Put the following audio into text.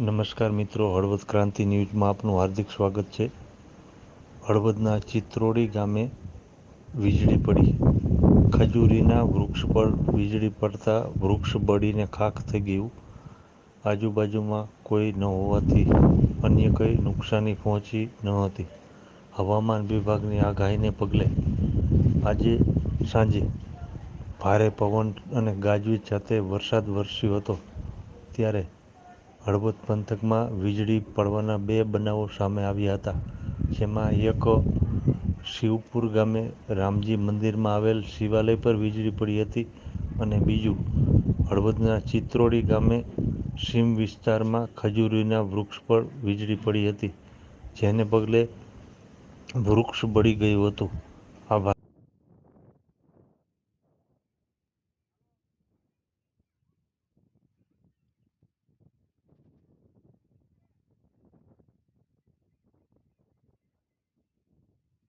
નમસ્કાર મિત્રો, હળવદ ક્રાંતિ ન્યૂઝમાં આપનું હાર્દિક સ્વાગત છે. હળવદના ચિત્રોડી ગામે વીજળી પડી. ખજૂરીના વૃક્ષ પર વીજળી પડતા વૃક્ષ બળીને ખાખ થઈ ગયું. આજુબાજુમાં કોઈ ન હોવાથી અન્ય કંઈ નુકસાની પહોંચી ન હતી. હવામાન વિભાગની આગાહીને પગલે આજે સાંજે ભારે પવન અને ગાજવીજ સાથે વરસાદ વરસ્યો હતો. ત્યારે હળવદ પંથકમાં વીજળી પડવાના બે બનાવો સામે આવ્યા હતા. જેમાં એક શિવપુર ગામે રામજી મંદિરમાં આવેલ શિવાલય પર વીજળી પડી હતી અને બીજું હળવદના ચિત્રોડી ગામે સીમ વિસ્તારમાં ખજૂરીના વૃક્ષ પર વીજળી પડી હતી, જેને પગલે વૃક્ષ બળી ગયું હતું.